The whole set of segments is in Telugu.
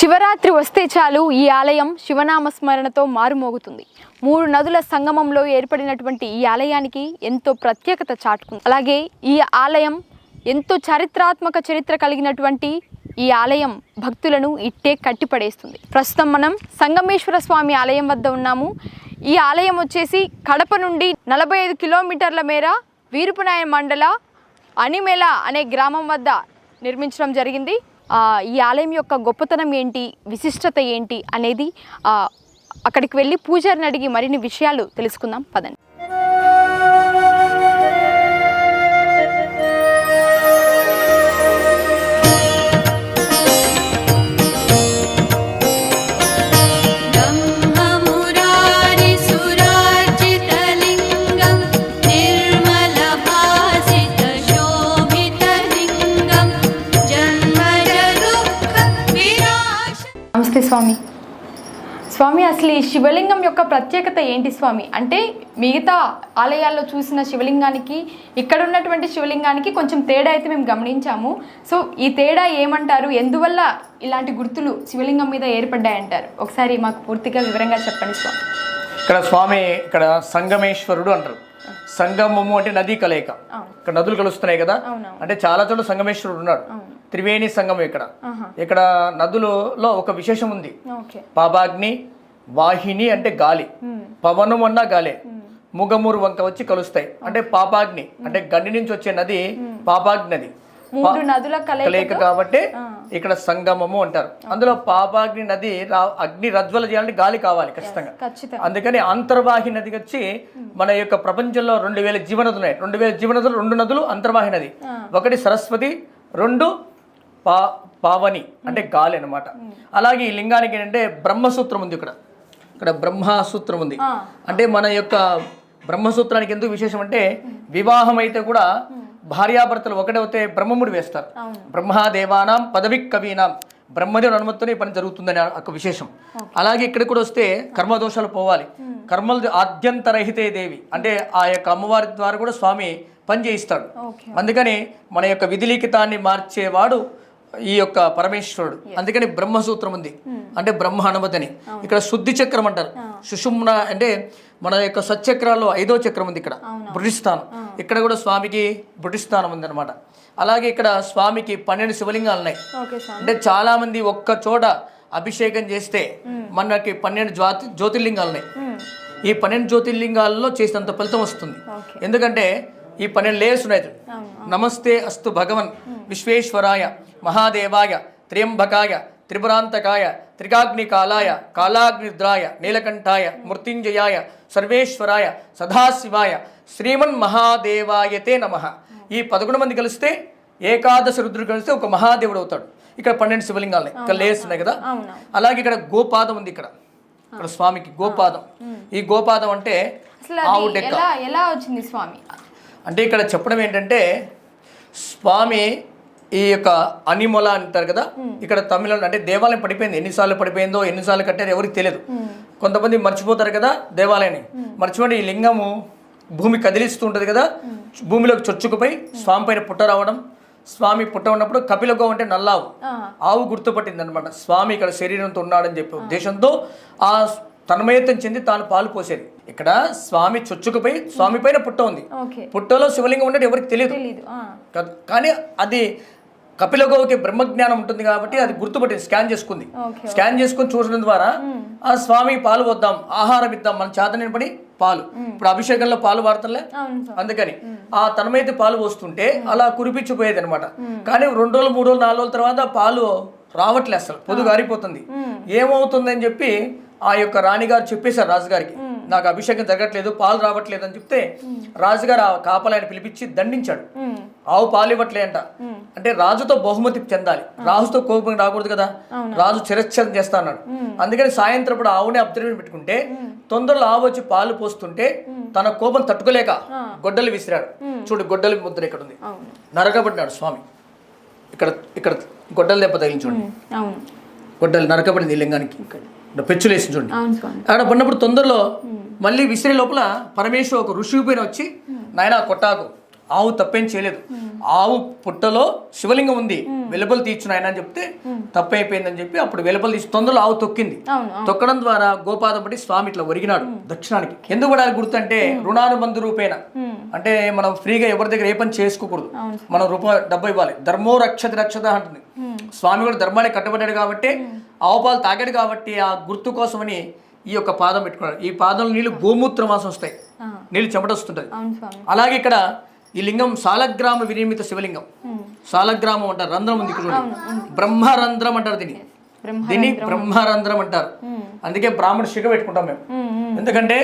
శివరాత్రి వస్తే చాలు ఈ ఆలయం శివనామ స్మరణతో మారుమోగుతుంది. మూడు నదుల సంగమంలో ఏర్పడినటువంటి ఈ ఆలయానికి ఎంతో ప్రత్యేకత చాటుకుంది. అలాగే ఈ ఆలయం ఎంతో చారిత్రాత్మక చరిత్ర కలిగినటువంటి ఈ ఆలయం భక్తులను ఇట్టే కట్టిపడేస్తుంది. ప్రస్తుతం మనం సంగమేశ్వర స్వామి ఆలయం వద్ద ఉన్నాము. ఈ ఆలయం వచ్చేసి కడప నుండి నలభై ఐదు కిలోమీటర్ల మేర వీరుపునాయ మండల అనిమెల అనే గ్రామం వద్ద నిర్మించడం జరిగింది. ఈ ఆలయం యొక్క గొప్పతనం ఏంటి? విశిష్టత ఏంటి? అనేది అక్కడికి వెళ్ళి పూజారిని అడిగి మరిన్ని విషయాలు తెలుసుకుందాం. పదండి. స్వామి. స్వామి అసలు ఈ శివలింగం యొక్క ప్రత్యేకత ఏంటి స్వామి? అంటే మిగతా ఆలయాల్లో చూసిన శివలింగానికి ఇక్కడ ఉన్నటువంటి శివలింగానికి కొంచెం తేడా అయితే మేము గమనించాము. సో ఈ తేడా ఏమంటారు? ఎందువల్ల ఇలాంటి గుర్తులు శివలింగం మీద ఏర్పడ్డాయంటారు? ఒకసారి మాకు పూర్తిగా వివరంగా చెప్పండి స్వామి. ఇక్కడ స్వామి ఇక్కడ సంగమేశ్వరుడు అంటారు. సంగమము అంటే నదీ కలయిక. ఇక్కడ నదులు కలుస్తున్నాయి కదా. అంటే చాలా చోట్ల సంగమేశ్వరుడు ఉన్నాడు. త్రివేణి సంగమం ఇక్కడ. ఇక్కడ నదులలో ఒక విశేషం ఉంది. పాపాగ్ని వాహిని అంటే గాలి. పవనం అన్నా గాలే. ముగమూరు వంక వచ్చి కలుస్తాయి. అంటే పాపాగ్ని అంటే గండి నుంచి వచ్చే నది పాపాగ్ని నది మూడు నదుల కలయిక కాబట్టి ఇక్కడ సంగమము అంటారు. అందులో పాపాగ్ని నది అగ్ని రజ్వల చేయాలంటే గాలి కావాలి ఖచ్చితంగా. ఖచ్చితంగా. అందుకని అంతర్వాహి నది వచ్చి మన యొక్క ప్రపంచంలో రెండు వేల జీవనదులు ఉన్నాయి. రెండు వేల జీవనదులు రెండు నదులు అంతర్వాహి నది. ఒకటి సరస్వతి రెండు పా పావని అంటే గాలి అన్నమాట. అలాగే ఈ లింగానికి ఏంటంటే బ్రహ్మసూత్రం ఉంది ఇక్కడ. ఇక్కడ బ్రహ్మసూత్రం ఉంది. అంటే మన యొక్క బ్రహ్మసూత్రానికి ఎందుకు విశేషం అంటే వివాహం అయితే కూడా భార్యాభర్తలు ఒకటవుతే బ్రహ్మముడి వేస్తారు. బ్రహ్మాదేవానాం పదవి కవీనాం. బ్రహ్మదేవుని అనుమతితోనే పని జరుగుతుందని ఒక విశేషం. అలాగే ఇక్కడ కూడా వస్తే కర్మదోషాలు పోవాలి. కర్మలు ఆద్యంతరహితే దేవి. అంటే ఆ యొక్క అమ్మవారి ద్వారా కూడా స్వామి పని చేయిస్తాడు. అందుకని మన యొక్క విధిలిఖితాన్ని మార్చేవాడు ఈ యొక్క పరమేశ్వరుడు. అందుకని బ్రహ్మసూత్రం ఉంది. అంటే బ్రహ్మ అనుమతిని ఇక్కడ శుద్ధి చక్రం అంటారు. సుషుమ్న అంటే మన యొక్క సచక్రాల్లో ఐదో చక్రం ఉంది ఇక్కడ. బ్రిటిష్ స్థానం. ఇక్కడ కూడా స్వామికి బ్రిటిష్ స్థానం ఉంది అనమాట అలాగే ఇక్కడ స్వామికి పన్నెండు శివలింగాలు ఉన్నాయి అంటే చాలా మంది ఒక్క చోట అభిషేకం చేస్తే మనకి పన్నెండు జ్యోతి జ్యోతిర్లింగాలు ఉన్నాయి ఈ పన్నెండు జ్యోతిర్లింగాలలో చేసినంత ఫలితం వస్తుంది. ఎందుకంటే ఈ పన్నెండు లేయర్స్ ఉన్నాయి. నమస్తే అస్తు భగవన్ విశ్వేశ్వరాయ మహాదేవాయ త్ర్యంబకాయ త్రిపురాంతకాయ త్రికాగ్ని కాలాయ కాలాగ్నిద్రాయ నీలకంఠాయ మృత్యుంజయాయ సర్వేశ్వరాయ సదాశివాయ శ్రీమన్ మహాదేవాయతే నమః. ఈ పదకొండు మంది కలిస్తే ఏకాదశ రుద్రుడు కలిస్తే ఒక మహాదేవుడు అవుతాడు. ఇక్కడ పన్నెండు శివలింగాలు. ఇక్కడ లేయర్స్ ఉన్నాయి కదా? అలాగే ఇక్కడ గోపాదం ఉంది ఇక్కడ. ఇక్కడ స్వామికి గోపాదం. ఈ గోపాదం అంటే ఆవు డెక్క. ఎలా వచ్చింది స్వామి? అంటే ఇక్కడ చెప్పడం ఏంటంటే స్వామి ఈ యొక్క అనిమొల అంటారు కదా ఇక్కడ తమిళంలో అంటే దేవాలయం పడిపోయింది. ఎన్నిసార్లు పడిపోయిందో ఎన్నిసార్లు కట్టారో ఎవరికి తెలియదు. కొంతమంది మర్చిపోతారు కదా దేవాలయాన్ని. మర్చిపోయి ఈ లింగము భూమి కదిలిస్తూ ఉంటుంది కదా భూమిలోకి చొచ్చుకుపోయి స్వామి పైన పుట్ట రావడం స్వామి పుట్ట ఉన్నప్పుడు కపిలగో అంటే నల్లావు. ఆవు గుర్తుపట్టింది అనమాట స్వామి ఇక్కడ శరీరంతో ఉన్నాడని చెప్పే ఉద్దేశంతో ఆ తన్మయత్వం చెంది తాను పాలు పోసేది. ఇక్కడ స్వామి చొచ్చుకుపోయి స్వామి పైన పుట్ట ఉంది. పుట్టలో శివలింగం ఉన్నట్టు ఎవరికి తెలియదు. కానీ అది కపిలగోకి బ్రహ్మజ్ఞానం ఉంటుంది కాబట్టి అది గుర్తుపట్టింది స్కాన్ చేసుకుంది. స్కాన్ చేసుకుని చూడడం ద్వారా ఆ స్వామి పాలు వద్దాం ఆహారం ఇద్దాం మన చేతని పడి పాలు. ఇప్పుడు అభిషేకంలో పాలు వాడతలే? అందుకని ఆ తనమైతే పాలు పోస్తుంటే అలా కురిపించిపోయేది అనమాట కానీ రెండు రోజులు మూడు రోజులు నాలుగు రోజుల తర్వాత పాలు రావట్లే అసలు పొదుగు గారిపోతుంది ఏమవుతుందని చెప్పి ఆ యొక్క రాణిగారు చెప్పేశారు రాజుగారికి. నాకు అభిషేకం జరగట్లేదు పాలు రావట్లేదు అని చెప్తే రాజుగారు ఆ కాపలాయన పిలిపించి దండించాడు. ఆవు పాలు ఇవ్వట్లే అంట అంటే రాజుతో బహుమతి చెందాలి. రాజుతో కోపం రాకూడదు కదా. రాజు చిరచ్ఛేదం చేస్తా అన్నాడు అందుకని సాయంత్రం ఇప్పుడు ఆవుని అబ్జర్వేషన్ పెట్టుకుంటే తొందరలో ఆవు వచ్చి పాలు పోస్తుంటే తన కోపం తట్టుకోలేక గొడ్డలు విసిరాడు. చూడు గొడ్డలి ముద్ర ఇక్కడ ఉంది. నరకబడినాడు స్వామి. ఇక్కడ ఇక్కడ గొడ్డలు దెబ్బ తగిలి చూడండి. అవును. గొడ్డలు నరకబడింది లింగానికి. ఇక్కడ. పెచ్చులు వేసి చూడండి. ఆడ పడినప్పుడు తొందరలో మళ్ళీ విసిరే లోపల పరమేశ్వర ఒక ఋషి పైన వచ్చి నాయన కొట్టాకు. ఆవు తప్పేం చేయలేదు. ఆవు పుట్టలో శివలింగం ఉంది. వెలుపలు తీర్చును ఆయన అని చెప్తే తప్పైపోయిందని చెప్పి అప్పుడు వెలుపలు తీసి తొందరలో ఆవు తొక్కింది. తొక్కడం ద్వారా గోపాదం స్వామి ఇట్లా ఒరిగినాడు దక్షిణానికి. ఎందుకు పడాలి గుర్తు అంటే రుణానుబంధు రూపేణ. అంటే మనం ఫ్రీగా ఎవరి దగ్గర ఏ పని చేసుకోకూడదు. మనం రూపాయి డబ్బు ఇవ్వాలి. ధర్మో రక్షతి రక్షత అంటుంది. స్వామి కూడా ధర్మానికి కట్టబడ్డాడు కాబట్టి ఆవు పాలు తాగాడు కాబట్టి ఆ గుర్తు కోసమని ఈ యొక్క పాదం పెట్టుకున్నాడు. ఈ పాదంలో నీళ్ళు గోమూత్ర మాసం వస్తాయి. నీళ్ళు చెమట వస్తుంటది. అవును స్వామి. అలాగే ఇక్కడ ఈ లింగం సాలగ్రామ వినిర్మిత శివలింగం. సాలగ్రామం అంటారు రంధ్రం ఉంది ఇక్కడ. బ్రహ్మరంధ్రం అంటారు దీన్ని. బ్రహ్మ దీన్ని బ్రహ్మరంధ్రం అంటారు. అందుకే బ్రాహ్మణ శిఖ పెట్టుకుంటాం మేము. ఎందుకంటే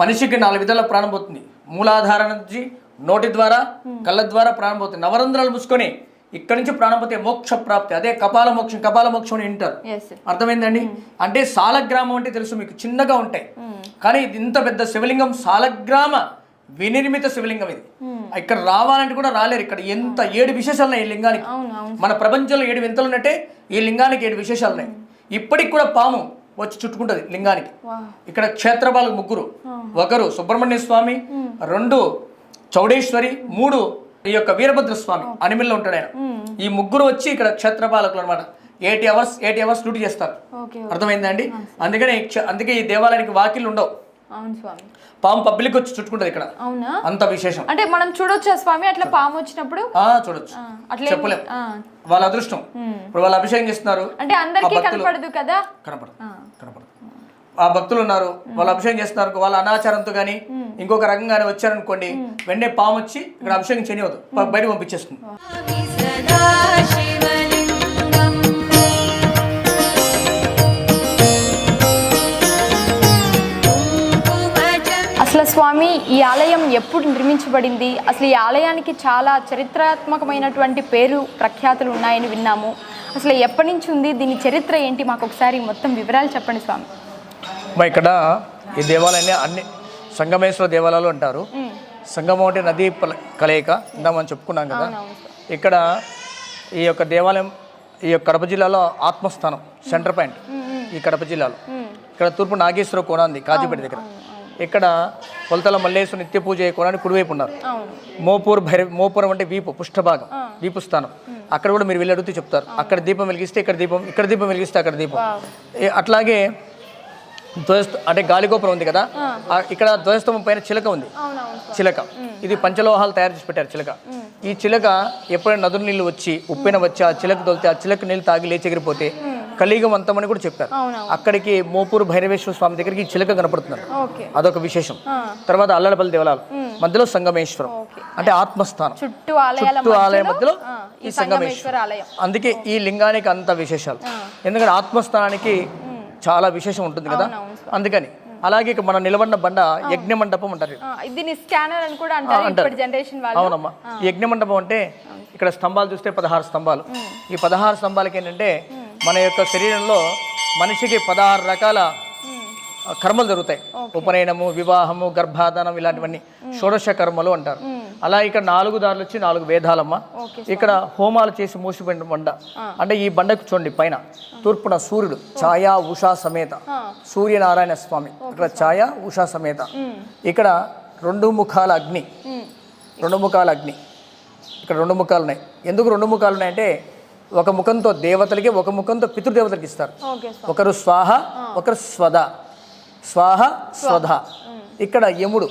మనిషికి నాలుగు విధాల ప్రాణం పోతుంది. మూలాధార నుంచి నోటి ద్వారా కళ్ళ ద్వారా ప్రాణం పోతుంది. నవరంధ్రాలు మూసుకొని ఇక్కడ నుంచి ప్రాణం పోతే మోక్ష ప్రాప్తి. అదే కపాల మోక్షం కపాల మోక్షం అని వింటారు. అర్థమైందండి? అంటే సాలగ్రామం అంటే తెలుసు మీకు చిన్నగా ఉంటాయి. కానీ ఇది ఇంత పెద్ద శివలింగం సాలగ్రామ వినిర్మిత శివలింగం ఇది. ఇక్కడ రావాలంటే కూడా రాలేరు ఇక్కడ. ఎంత ఏడు విశేషాలు ఉన్నాయి ఈ లింగానికి. మన ప్రపంచంలో ఏడు వింతలు ఉన్నట్టే ఈ లింగానికి ఏడు విశేషాలు ఉన్నాయి ఇప్పటికి కూడా పాము వచ్చి చుట్టుకుంటది లింగానికి. ఇక్కడ క్షేత్రపాలు ముగ్గురు. ఒకరు సుబ్రహ్మణ్య స్వామి రెండు చౌడేశ్వరి మూడు ఈ యొక్క వీరభద్ర స్వామి అనిమిల్లో ఉంటాడు ఆయన. ఈ ముగ్గురు వచ్చి ఇక్కడ క్షేత్రపాలకులు అనమాట eighty hours eighty hours duty చేస్తారు. అర్థమైందండి అందుకని అందుకే ఈ దేవాలయానికి వాకిళ్ళు ఉండవు. అవును స్వామి. పాము పబ్లిక్ వచ్చి చుట్టుకుంటది ఇక్కడ. అవునా? అంత విశేషం. అంటే మనం చూడొచ్చా స్వామి? అట్లా పాము వచ్చినప్పుడు? చూడొచ్చు. అట్లా ఏం- చెప్పలేం. వాళ్ళ అదృష్టం. ఇప్పుడు వాళ్ళు అభిషేకం చేస్తున్నారు. అంటే అందరికీ కనపడదు కదా? కనపడదు. కనపడదు. ఆ భక్తులు ఉన్నారు. వాళ్ళు అభిషేకం చేస్తున్నారు. వాళ్ళ అనాచారంతో కానీ ఇంకొక రకంగానే వచ్చారనుకోండి వెంటనే పాము వచ్చి ఇక్కడ అభిషేకం చేయనివ్వదు. ప- బయటకు పంపించేస్తుంది. అసలు స్వామి ఈ ఆలయం ఎప్పుడు నిర్మించబడింది? అసలు ఈ ఆలయానికి చాలా చరిత్రాత్మకమైనటువంటి పేరు ప్రఖ్యాతులు ఉన్నాయని విన్నాము. అసలు ఎప్పటి నుంచి ఉంది? దీని చరిత్ర ఏంటి? మాకు ఒకసారి మొత్తం వివరాలు చెప్పండి స్వామి. మా ఇక్కడ ఈ దేవాలయాన్ని అన్ని సంగమేశ్వర దేవాలయాలు అంటారు. సంగమం అంటే నదీ కలయిక ఇందా మనం చెప్పుకున్నాం కదా. ఇక్కడ ఈ యొక్క దేవాలయం ఈ యొక్క కడప జిల్లాలో ఆత్మస్థానం సెంటర్ పాయింట్ ఈ కడప జిల్లాలో. ఇక్కడ తూర్పు నాగేశ్వర కోణ ఉంది కాజీపేట దగ్గర. ఇక్కడ కొలతల మల్లేశ్వర నిత్య పూజ కోణానికి కుడివైపు ఉన్నారు. మోపూర్ భైరవ మోపురం అంటే వీపు పుష్టభాగం వీపు స్థానం అక్కడ కూడా మీరు వెళ్ళి అడిగితే చెప్తారు. అక్కడ దీపం వెలిగిస్తే ఇక్కడ దీపం ఇక్కడ దీపం వెలిగిస్తే అక్కడ దీపం. అట్లాగే ధ్వజస్త అంటే గాలిగోపురం ఉంది కదా? ఇక్కడ ధ్వజస్తంభం పైన చిలక ఉంది. చిలక. ఇది పంచలోహాలు తయారు చేసి పెట్టారు చిలక. ఈ చిలక ఎప్పుడైనా నదుల నీళ్ళు వచ్చి ఉప్పెన వచ్చి ఆ చిలక తొలితే ఆ చిలక నీళ్ళు తాగి లేచి ఎగిరిపోతే కలియుగం అంతమని కూడా అవునవును. అక్కడికి మోపూరు భైరవేశ్వర స్వామి దగ్గరికి ఈ చిలక కనపడుతున్నారు అదొక విశేషం. తర్వాత అల్లడపల్లి దేవాలయాలు. మధ్యలో సంగమేశ్వరం. అంటే ఆత్మస్థానం. చుట్టూ ఆలయం మధ్యలో ఈ సంగమేశ్వర. సంగమేశ్వర ఆలయం. అందుకే ఈ లింగానికి అంత విశేషాలు. ఎందుకంటే ఆత్మస్థానానికి చాలా విశేషం ఉంటుంది కదా? అందుకని. అలాగే ఇక మనం నిలబడిన బండ యజ్ఞ మండపం అంటారు. దీన్ని స్కానర్ అని కూడా అంటారు జనరేషన్ అవునమ్మా. యజ్ఞ మండపం అంటే ఇక్కడ స్తంభాలు చూస్తే పదహారు స్తంభాలు. ఈ పదహారు స్తంభాలకి ఏంటంటే మన యొక్క శరీరంలో మనిషికి పదహారు రకాల కర్మలు జరుగుతాయి. ఉపనయనము వివాహము గర్భాధానం ఇలాంటివన్నీ. షోడశ కర్మలు అంటారు. అలా ఇక్కడ నాలుగు దారులు వచ్చి నాలుగు వేదాలమ్మ ఇక్కడ హోమాలు చేసి మూసిపోయిన బండ. అంటే ఈ బండకు చూడండి పైన. తూర్పున సూర్యుడు. ఛాయా ఉషా సమేత. సూర్యనారాయణ స్వామి. ఇక్కడ ఛాయా ఉషా సమేత. ఇక్కడ రెండు ముఖాల అగ్ని. రెండు ముఖాల అగ్ని. ఇక్కడ రెండు ముఖాలు ఉన్నాయి. ఎందుకు రెండు ముఖాలు ఉన్నాయంటే ఒక ముఖంతో దేవతలకి ఒక ముఖంతో పితృదేవతలకి ఇస్తారు. ఒకరు స్వాహ ఒకరు స్వధ స్వాహ స్వధ. ఇక్కడ యముడు.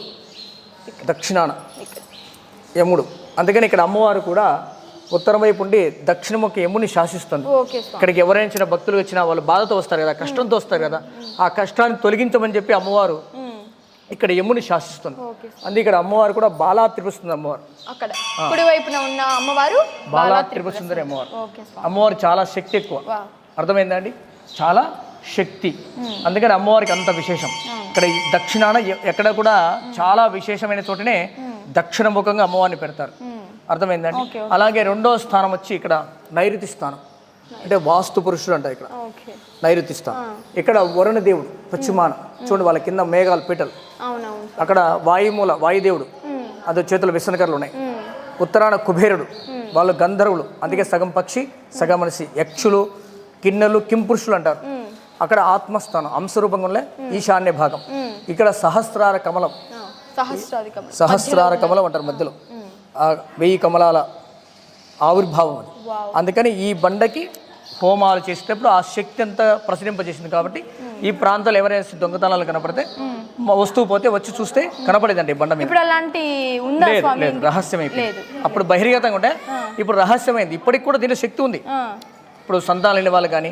దక్షిణాన. యముడు. అందుకని ఇక్కడ అమ్మవారు కూడా ఉత్తరం వైపు ఉండి దక్షిణముఖి యముని శాసిస్తుంది. ఇక్కడికి ఎవరైనా భక్తులు వచ్చినా వాళ్ళు బాధతో వస్తారు కదా కష్టంతో వస్తారు కదా ఆ కష్టాన్ని తొలగించమని చెప్పి అమ్మవారు ఇక్కడ యముని శాసిస్తుంది. అందుకే ఇక్కడ అమ్మవారు కూడా బాలా త్రిపుస్తుంది అమ్మవారు. అక్కడ కుడి వైపున ఉన్న అమ్మవారు బాలా త్రిపుర సుందరి అమ్మవారు. అమ్మవారు. చాలా శక్తి ఎక్కువ. అర్థమైందండి? చాలా శక్తి. అందుకని అమ్మవారికి అంత విశేషం. ఇక్కడ దక్షిణాన ఎక్కడ కూడా చాలా విశేషమైన చోటనే దక్షిణ ముఖంగా అమ్మవారిని పెడతారు. అర్థమైందండి? ఓకే, అలాగే రెండో స్థానం వచ్చి ఇక్కడ నైరుతి స్థానం. అంటే వాస్తు పురుషుడు అంటారు ఇక్కడ. నైరుతి స్థానం. ఇక్కడ వరుణ దేవుడు పశ్చిమాన చూడండి వాళ్ళ కింద మేఘాలు పీటలు. అక్కడ వాయుమూల వాయుదేవుడు. అదో చేతులు విసనకర్లు ఉన్నాయి. ఉత్తరాన కుబేరుడు. వాళ్ళు గంధర్వులు. అందుకే సగం పక్షి సగం మనిషి. యక్షులు కిన్నెలు కింపురుషులు అంటారు. అక్కడ ఆత్మస్థానం అంశరూపంగా ఈశాన్య భాగం. ఇక్కడ సహస్రార కమలం. సహస్రార కమలం. అంటారు మధ్యలో. వెయ్యి కమలాల ఆవిర్భావం అది. అందుకని ఈ బండకి హోమాలు చేసేటప్పుడు ఆ శక్తి అంతా ప్రసరింపజేసింది కాబట్టి ఈ ప్రాంతాలు ఎవరైనా దొంగతనాలు కనపడితే వస్తువు పోతే వచ్చి చూస్తే కనపడేదండి బండ మీద. ఇప్పుడు అలాంటి లేదు రహస్యమైపోయింది. అప్పుడు బహిర్గతంగా ఉంటే ఇప్పుడు రహస్యమైంది. ఇప్పటికి కూడా దీనిలో శక్తి ఉంది. ఇప్పుడు సంతానం లేని వాళ్ళు కానీ.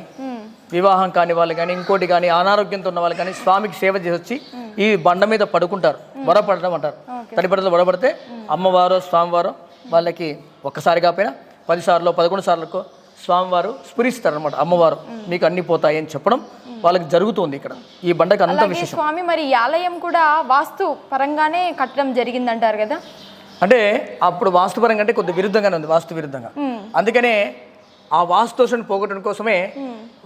వివాహం కాని వాళ్ళు కానీ ఇంకోటి కానీ అనారోగ్యంతో ఉన్న వాళ్ళు కానీ స్వామికి సేవ చేసి వచ్చి ఈ బండ మీద పడుకుంటారు. వడపడడం అంటారు. తడిపడలు వడపడితే అమ్మవారు స్వామివారు వాళ్ళకి ఒక్కసారి కాకపోయినా పది సార్లు పదకొండు సార్లకు స్వామివారు స్ఫురిస్తారు అనమాట అమ్మవారు మీకు అన్ని పోతాయి అని చెప్పడం వాళ్ళకి జరుగుతుంది ఇక్కడ. ఈ బండకి అంత విశేషం. స్వామి మరి ఆలయం కూడా వాస్తు పరంగానే కట్టడం జరిగిందంటారు కదా? అంటే అప్పుడు వాస్తుపరంగా అంటే కొద్ది విరుద్ధంగానే ఉంది వాస్తు విరుద్ధంగా. అందుకనే ఆ వాస్తు దోషాన్ని పోగొట్టడం కోసమే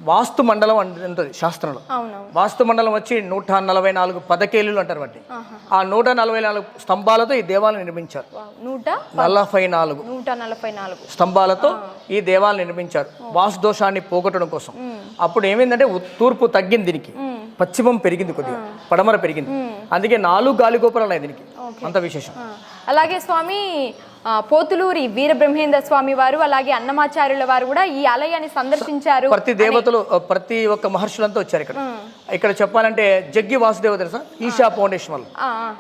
వాస్తు మండలం అని ఉంటుంది శాస్త్రంలో. వాస్తు మండలం వచ్చి నూట నలభై నాలుగు పదకేళ్ళు అంటారు వాటి ఆ నూట నలభై నాలుగు స్తంభాలతో ఈ దేవాలయం నిర్మించారు. నూట నలభై నాలుగు నూట నలభై నాలుగు స్తంభాలతో ఈ దేవాలయం నిర్మించారు. వాస్తు దోషాన్ని పోగొట్టడం కోసం. అప్పుడు ఏమైందంటే తూర్పు తగ్గింది దీనికి. పశ్చిమం పెరిగింది కొద్దిగా. పడమర పెరిగింది. అందుకే నాలుగు గాలి గోపురాలు దీనికి. అంత విశేషం. అలాగే స్వామి పోతులూరి వీరబ్రహ్మేంద్ర స్వామి వారు అలాగే అన్నమాచార్యుల వారు కూడా ఈ ఆలయాన్ని సందర్శించారు ప్రతి దేవతలు ప్రతి ఒక్క మహర్షులంతా వచ్చారు ఇక్కడ. ఇక్కడ చెప్పాలంటే జగ్గి వాసుదేవ తెలుసా? ఈశా ఫౌండేషన్ వాళ్ళు.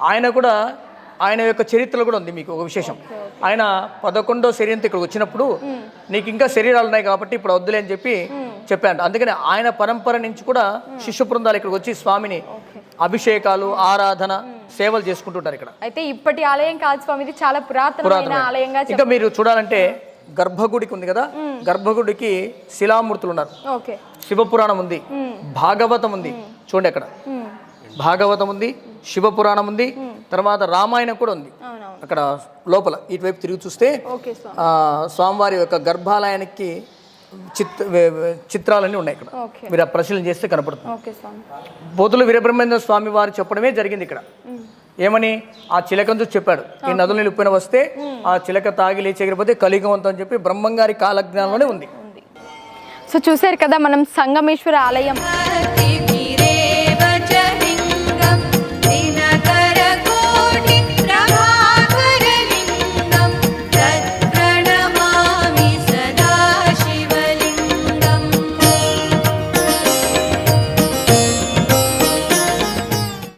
ఆయన కూడా ఆయన యొక్క చరిత్రలో కూడా ఉంది మీకు ఒక విశేషం. ఆయన పదకొండో శరీరంతో ఇక్కడ వచ్చినప్పుడు నీకు ఇంకా శరీరాలు ఉన్నాయి కాబట్టి ఇప్పుడు వద్దులే అని చెప్పి చెప్పాడు. అందుకని ఆయన పరంపర నుంచి కూడా శిష్య బృందాలు ఇక్కడికి వచ్చి స్వామిని అభిషేకాలు ఆరాధన సేవలు చేసుకుంటుంటారు ఇక్కడ. అయితే ఇప్పటి ఆలయం కాదు స్వామి ఇది చాలా పురాతనమైన ఆలయంగా ఇంకా మీరు చూడాలంటే గర్భగుడికి ఉంది కదా గర్భగుడికి శిలామూర్తులు ఉన్నారు. శివపురాణం ఉంది భాగవతం ఉంది. చూడండి అక్కడ. భాగవతం ఉంది శివపురాణం ఉంది తర్వాత రామాయణం కూడా ఉంది. అక్కడ లోపల ఇటువైపు తిరిగి చూస్తే స్వామివారి యొక్క గర్భాలయానికి చిత్ చిత్రాలన్నీ ఉన్నాయి ఇక్కడ. మీరు ఆ పరిశీలన చేస్తే కనపడుతుంది. బోధులు వీరబ్రహ్మేంద్ర స్వామి వారు చెప్పడమే జరిగింది ఇక్కడ. ఏమని? ఆ చిలకను చూసి చెప్పాడు. ఈ నదులు నిలుపున వస్తే ఆ చిలక తాగి లేచి కలిగవంతం అని చెప్పి బ్రహ్మంగారి కాలజ్ఞానంలోనే ఉంది. ఉంది. సో చూశారు కదా మనం సంగమేశ్వర ఆలయం.